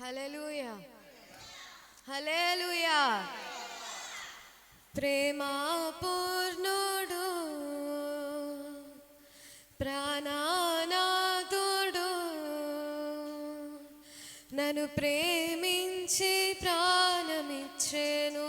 Hallelujah hallelujah ప్రేమా పూర్ణుడు ప్రాణానాథుడు నన్ను ప్రేమించి ప్రాణమిచ్చేను.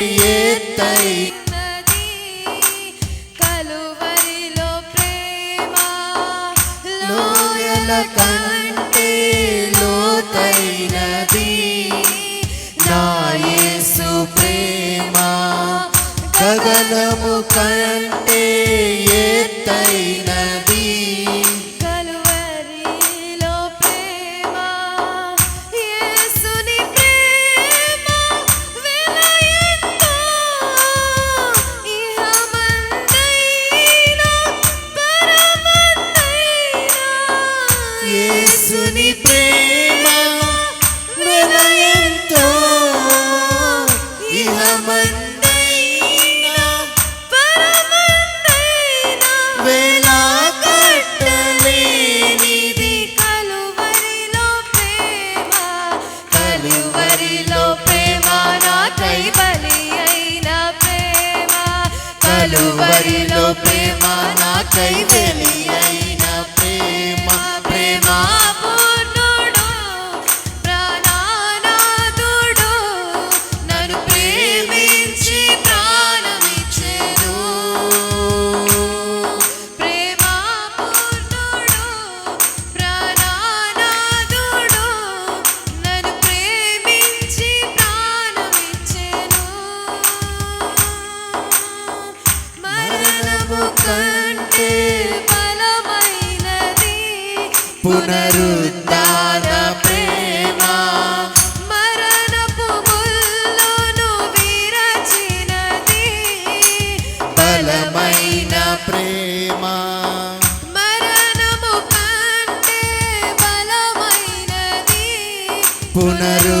ఎత్తై కలువరిలో ప్రేమ లోయల కంటే లోతైనది. నాయసు ప్రేమ గగనము కంటే ఎత్తైనది ಪ್ರೇಮ ನಾ ಕೈವೇಲ పునరుద్ధాన ప్రేమ మరణపు ముల్లును విరచినది. బలమైన ప్రేమ మరణము కంటే బలమైనది. పునరు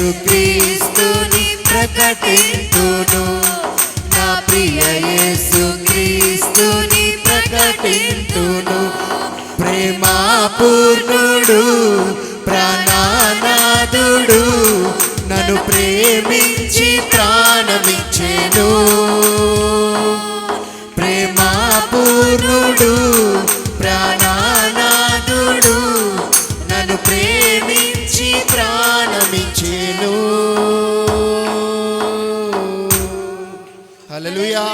యేసు క్రీస్తుని ప్రకటింతును. నా ప్రియ యేసు క్రీస్తుని ప్రకటింతును. ప్రేమా పూర్ణుడు నన్ను ప్రేమించి ప్రాణమిచ్చెను. ప్రేమా హల్లెలూయా